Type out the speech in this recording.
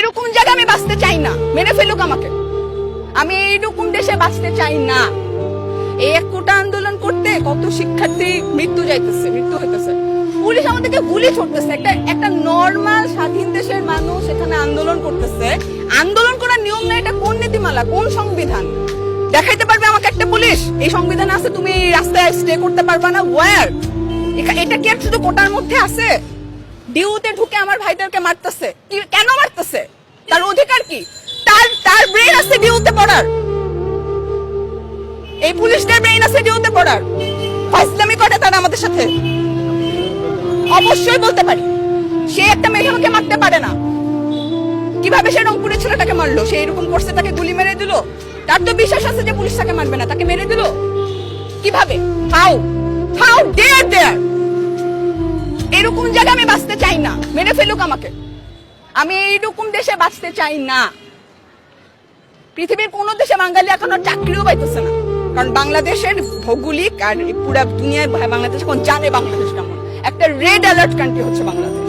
এরকম জায়গায় আমি বাঁচতে চাই না। মেরে ফেলুক আমাকে। আমি এইরকম দেশে বাঁচতে চাই না। এই এক কোটা আন্দোলন করতে কত শিক্ষার্থী মৃত্যু যাইতেছে, মৃত্যু হইতেছে। পুলিশ আমাদেরকে গুলি ছুটতেছে একটা একটা নর্মাল স্বাধীন দেশের মানুষ এখানে আন্দোলন করতেছে। আন্দোলন করার নিয়ম না এটা কোন নীতিমালা, কোন সংবিধান? দেখাইতে পারবে আমাকে একটা পুলিশ? এই সংবিধান আছে, তুমি রাস্তায় স্টে করতে পারবে না ওয়ার এটা কি আর শুধু কোটার মধ্যে আছে? ডিউতে ঢুকে আমার ভাইদেরকে মারতেছে। কেন কি? তার তার ব্রেন আছে ডিউতে পড়ার। এই পুলিশদের ব্রেন আছে ডিউতে পড়ার। ফাইসলামি করে তারা আমাদের সাথে। অবশ্যই বলতে পারি। সে একটা মেয়ে আমাকে মারতে পারে না। কীভাবে সে রংপুরের ছেলেটাকে মারলো? সে এরকম করছে, তাকে গুলি মেরে দিল? তার তো বিশ্বাস আছে যে পুলিশ তাকে মারবে না, তাকে মেরে দিল? কীভাবে? হাউ হাউ ডেয়ার দেয়ার এরকম জায়গায় আমি বাঁচতে চাই না। মেরে ফেলুক আমাকে। আমি এইরকম দেশে বাঁচতে চাই না। পৃথিবীর কোন দেশে বাঙালি এখনও চাকরিও পাইতেছে না। কারণ বাংলাদেশের ভৌগোলিক আর পুরা দুনিয়ায় বাংলাদেশ এখন জানে বাংলাদেশ কেমন। একটা রেড অ্যালার্ট কান্ট্রি হচ্ছে বাংলাদেশ।